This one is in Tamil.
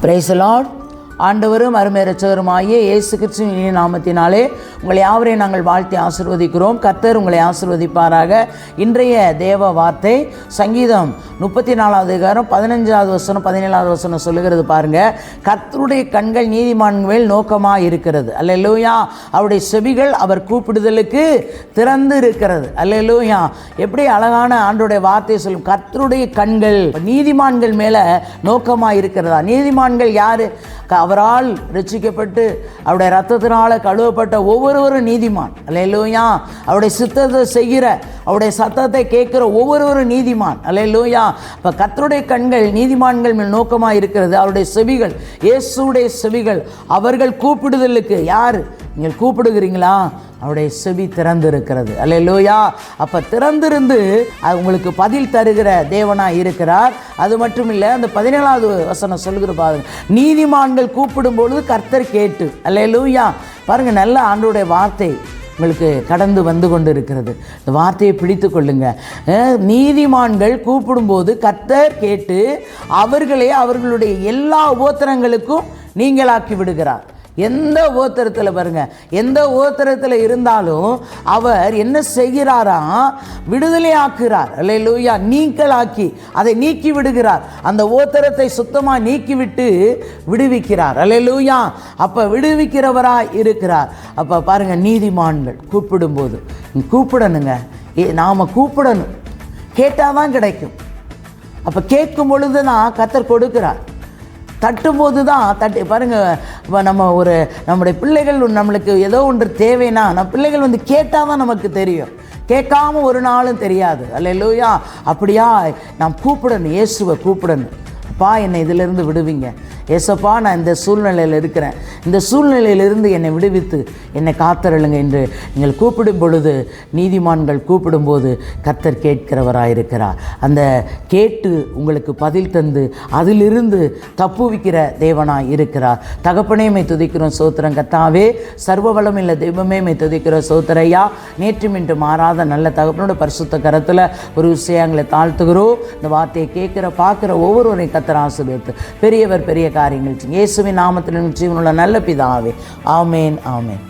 பிரைசலாட் ஆண்டவரும் அருமை ரட்சகருமாகிய இயேசு கிறிஸ்துவின் இனிய நாமத்தினாலே உங்களை யாவரையும் நாங்கள் வாழ்த்தி ஆசிர்வதிக்கிறோம். கர்த்தர் உங்களை ஆசிர்வதிப்பாராக. இன்றைய தேவ வார்த்தை சங்கீதம் முப்பத்தி நாலாவது அதிகாரம் பதினஞ்சாவது வசனம் பதினேழாவது வசனம் சொல்லுகிறது பாருங்கள் கர்த்தருடைய கண்கள் நீதிமான் மேல் நோக்கமாக இருக்கிறது. அல்லேலூயா. அவருடைய செவிகள் அவர் கூப்பிடுதலுக்கு திறந்து இருக்கிறது. அல்லேலூயா. எப்படி அழகான ஆண்டுடைய வார்த்தையை சொல்லும். கர்த்தருடைய கண்கள் நீதிமான்கள் மேலே நோக்கமாக இருக்கிறதா? நீதிமான்கள் யார்? அவரால் ரட்சிக்கப்பட்டு அவருடைய ரத்தத்தினால் கழுவப்பட்ட ஒவ்வொருவரும் நீதிமான். அல்லேலூயா. அவருடைய சித்தத்தை செய்கிற அவருடைய சத்தத்தை கேட்குற ஒவ்வொருவரும் நீதிமான். அல்லேலூயா. இப்போ கர்த்தருடைய கண்கள் நீதிமான்கள் மேல் நோக்கமாக இருக்கிறது. அவருடைய செவிகள் இயேசுடைய செவிகள் அவர்கள் கூப்பிடுதலுக்கு. யார்? நீங்கள் கூப்பிடுகிறீங்களா? அவருடைய செவி திறந்து இருக்கிறது லோயா அப்போ திறந்திருந்து உங்களுக்கு பதில் தருகிற தேவனாக இருக்கிறார். அது மட்டும் இல்லை அந்த பதினேழாவது வசனம் சொல்கிற பாருங்க. நீதிமான்கள் கூப்பிடும் பொழுது கர்த்தர் கேட்டு. அல்ல லூயா பாருங்க நல்ல ஆண்டோடைய வார்த்தை. உங்களுக்கு கடந்து வந்து கொண்டு இருக்கிறது இந்த வார்த்தையை பிடித்து கொள்ளுங்க. நீதிமான்கள் கூப்பிடும்போது கத்தர் கேட்டு அவர்களே அவர்களுடைய எல்லா உபோத்திரங்களுக்கும் நீங்களாக்கி விடுகிறார். எந்த உபத்திரத்தில் பாருங்க எந்த உபத்திரத்தில் இருந்தாலும் அவர் என்ன செய்கிறாரா? விடுதலை ஆக்குகிறார் அல்லேலூயா நீக்கலாக்கி அதை நீக்கி விடுகிறார். அந்த ஓத்தரத்தை சுத்தமாக நீக்கிவிட்டு விடுவிக்கிறார். அல்லேலூயா அப்போ விடுவிக்கிறவராக இருக்கிறார். அப்போ பாருங்க நீதிமான்கள் கூப்பிடும்போது கூப்பிடணுங்க. ஏ- நாம கூப்பிடணும். கேட்டால் தான் கிடைக்கும். அப்போ கேட்கும் பொழுது தான் கத்தர் கொடுக்கிறார். தட்டும்போது தான் தட்டி. பாருங்க இப்போ நம்ம ஒரு நம்முடைய பிள்ளைகள் நம்மளுக்கு ஏதோ ஒன்று தேவைன்னா நம்ம பிள்ளைகள் வந்து கேட்டால் தான் நமக்கு தெரியும். கேட்காம ஒரு நாளும் தெரியாது. அல்ல அப்படியா நான் கூப்பிடணும் இயேசுவை கூப்பிடணும். அப்பா என்னை இதிலிருந்து விடுவீங்க. ஏசப்பா நான் இந்த சூழ்நிலையில் இருக்கிறேன். இந்த சூழ்நிலையிலிருந்து என்னை விடுவித்து என்னை காத்தருளுங்க என்று நீங்கள் கூப்பிடும் பொழுது நீதிமான்கள் கூப்பிடும்போது கர்த்தர் கேட்கிறவராயிருக்கிறார். அந்த கேட்டு உங்களுக்கு பதில் தந்து அதிலிருந்து தப்புவிக்கிற தேவனாய் இருக்கிறார். தகப்பனேமை துதிக்கிறோம் சோத்திரம். கத்தாவே சர்வ வளமில்ல தெய்வமேமை துதிக்கிறோம் சோத்திரையா. நேற்றும் இன்று மாறாத நல்ல தகப்பனோட பரிசுத்த கரத்தில் ஒரு விஷயங்களை தாழ்த்துகிறோம். இந்த வார்த்தையை கேட்குற பார்க்குற ஒவ்வொருவரையும் கத்தர் ஆசீர்வதித்து பெரியவர் பெரிய காரியங்கள் இயேசுவின் நாமத்தில் ஜீவனுள்ள நல்ல பிதாவே. ஆமேன் ஆமேன்.